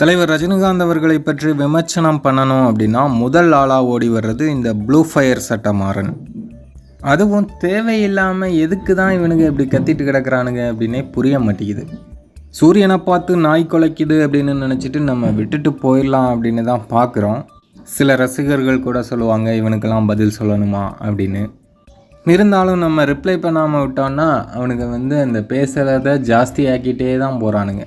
தலைவர் ரஜினிகாந்த் அவர்களை பற்றி விமர்சனம் பண்ணணும் அப்படின்னா முதல் ஆளாக ஓடி வர்றது இந்த ப்ளூ ஃபயர் சட்டமாறன். அதுவும் தேவையில்லாமல் எதுக்கு தான் இவனுங்க இப்படி கத்திட்டு கிடக்குறானுங்க அப்படின்னே புரிய மாட்டேங்குது. சூரியனை பார்த்து நாய் குலைக்குது அப்படின்னு நினச்சிட்டு நம்ம விட்டுட்டு போயிடலாம் அப்படின்னு தான் பார்க்குறோம். சில ரசிகர்கள் கூட சொல்லுவாங்க இவனுக்கெல்லாம் பதில் சொல்லணுமா? அப்படின்னு. இருந்தாலும் நம்ம ரிப்ளை பண்ணாமல் விட்டோன்னா அவனுக்கு வந்து அந்த பேசுகிறத ஜாஸ்தி ஆக்கிட்டே தான் போகிறானுங்க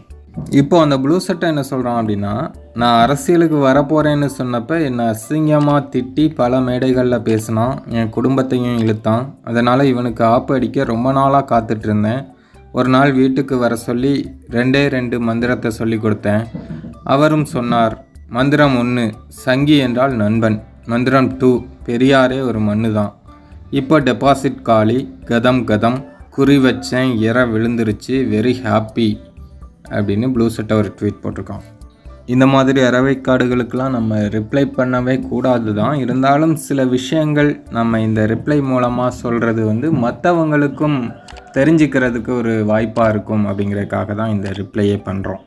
இப்போ அந்த ப்ளூ சட்டை என்ன சொல்கிறான் அப்படின்னா நான் அரசியலுக்கு வரப்போகிறேன்னு சொன்னப்போ என்னை அசிங்கமாக திட்டி பல மேடைகளில் பேசினான். என் குடும்பத்தையும் இழுத்தான். அதனால் இவனுக்கு ஆப்பு அடிக்க ரொம்ப நாளாக காத்துட்ருந்தேன் ஒரு நாள் வீட்டுக்கு வர சொல்லி ரெண்டே ரெண்டு மந்திரத்தை சொல்லி கொடுத்தேன். அவரும் சொன்னார் மந்திரம் ஒன்று சங்கி என்றால் நண்பன். மந்திரம் டூ பெரியாரே ஒரு மண்ணு தான். இப்போ டெபாசிட் காலி கதம் கதம் குறி வச்சேன் இற விழுந்துருச்சு வெரி ஹாப்பி அப்படின்னு ப்ளூ சட்டை ஒரு ட்வீட் போட்டிருக்கான். இந்த மாதிரி அறவைக்காடுகளுக்கெல்லாம் நம்ம ரிப்ளை பண்ணவே கூடாது தான் இருந்தாலும் சில விஷயங்கள் நம்ம இந்த ரிப்ளை மூலமாக சொல்கிறது வந்து மற்றவங்களுக்கும் தெரிஞ்சுக்கிறதுக்கு ஒரு வாய்ப்பாக இருக்கும் அப்படிங்கிறதுக்காக தான் இந்த ரிப்ளையே பண்ணுறோம்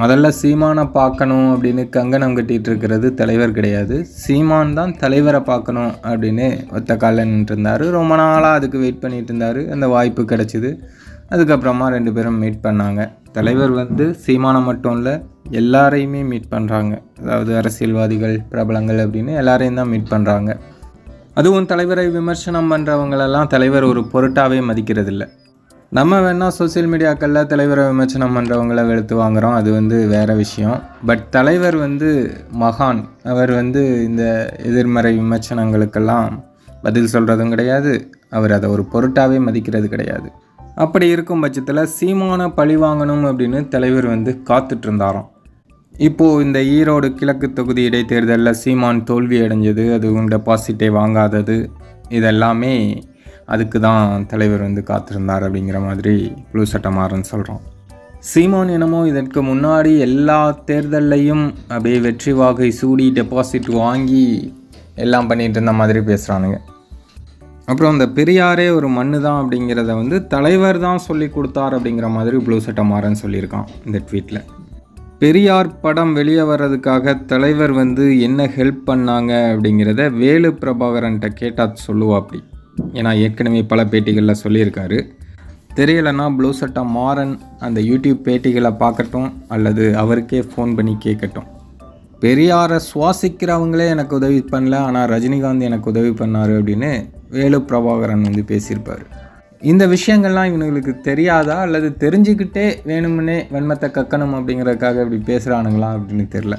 முதல்ல சீமானை பார்க்கணும் அப்படின்னு கங்கணம் கட்டிகிட்டு இருக்கிறது தலைவர் கிடையாது. சீமான் தான் தலைவரை பார்க்கணும் அப்படின்னு ஒத்த காலில் இருந்தார் ரொம்ப நாளாக அதுக்கு வெயிட் பண்ணிகிட்டு இருந்தார். அந்த வாய்ப்பு கிடச்சிது. அதுக்கப்புறமா ரெண்டு பேரும் மீட் பண்ணாங்க. தலைவர் வந்து சீமானம் மட்டும் இல்லை எல்லாரையுமே மீட் பண்ணுறாங்க அதாவது அரசியல்வாதிகள் பிரபலங்கள் அப்படின்னு எல்லாரையும் தான் மீட் பண்ணுறாங்க அதுவும் தலைவரை விமர்சனம் பண்ணுறவங்களெல்லாம் தலைவர் ஒரு பொருட்டாகவே மதிக்கிறதில்ல. நம்ம வேணால் சோஷியல் மீடியாக்களில் தலைவரை விமர்சனம் பண்ணுறவங்கள வெளுத்து வாங்குகிறோம் அது வந்து வேறு விஷயம். பட் தலைவர் வந்து மகான். அவர் வந்து இந்த எதிர்மறை விமர்சனங்களுக்கெல்லாம் பதில் சொல்கிறதும் கிடையாது. அவர் அதை ஒரு பொருட்டாகவே மதிக்கிறது கிடையாது. அப்படி இருக்கும் பட்சத்தில் சீமான பழி வாங்கணும் அப்படின்னு தலைவர் வந்து காத்துட்டு இருந்தாராம் இப்போது இந்த ஈரோடு கிழக்கு தொகுதி இடைத்தேர்தலில் சீமான் தோல்வி அடைஞ்சது அதுவும் டெபாசிட்டை வாங்காதது இதெல்லாமே அதுக்கு தான் தலைவர் வந்து காத்திருந்தார் அப்படிங்கிற மாதிரி ப்ளூ சட்டமாறன் சொல்கிறோம் சீமான் என்னமோ இதற்கு முன்னாடி எல்லா தேர்தல்லையும் அப்படியே வெற்றி வாகை சூடி டெபாசிட் வாங்கி எல்லாம் பண்ணிகிட்டு இருந்த மாதிரி பேசுகிறானுங்க அப்புறம் இந்த பெரியாரே ஒரு மண்ணு தான் அப்படிங்கிறத வந்து தலைவர் தான் சொல்லி கொடுத்தார் அப்படிங்கிற மாதிரி ப்ளூ சட்டமாறன் சொல்லியிருக்கான் இந்த ட்வீட்டில் பெரியார் படம் வெளியே வர்றதுக்காக தலைவர் வந்து என்ன ஹெல்ப் பண்ணாங்க அப்படிங்கிறத வேலு பிரபாகரன்ட்ட கேட்டால் சொல்லுவா அப்படி ஏன்னா ஏற்கனவே பல பேட்டிகளில் சொல்லியிருக்காரு. தெரியலைன்னா ப்ளூ சட்டை மாறன் அந்த யூடியூப் பேட்டிகளை பார்க்கட்டும் அல்லது அவருக்கே ஃபோன் பண்ணி கேட்கட்டும். பெரியாரை சுவாசிக்கிறவங்களே எனக்கு உதவி பண்ணல ஆனால் ரஜினிகாந்த் எனக்கு உதவி பண்ணார் அப்படின்னு வேலு பிரபாகரன் வந்து பேசியிருப்பார். இந்த விஷயங்கள்லாம் இவனுங்களுக்கு தெரியாதா? அல்லது தெரிஞ்சுக்கிட்டே வேணும்னே வன்மத்தை கக்கணும் அப்படிங்கிறதுக்காக இப்படி பேசுகிறானுங்களா அப்படின்னு தெரில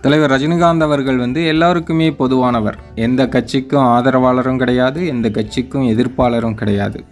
தலைவர் ரஜினிகாந்த் அவர்கள் வந்து எல்லாருக்குமே பொதுவானவர். எந்த கட்சிக்கும் ஆதரவாளரும் கிடையாது எந்த கட்சிக்கும் எதிர்ப்பாளரும் கிடையாது.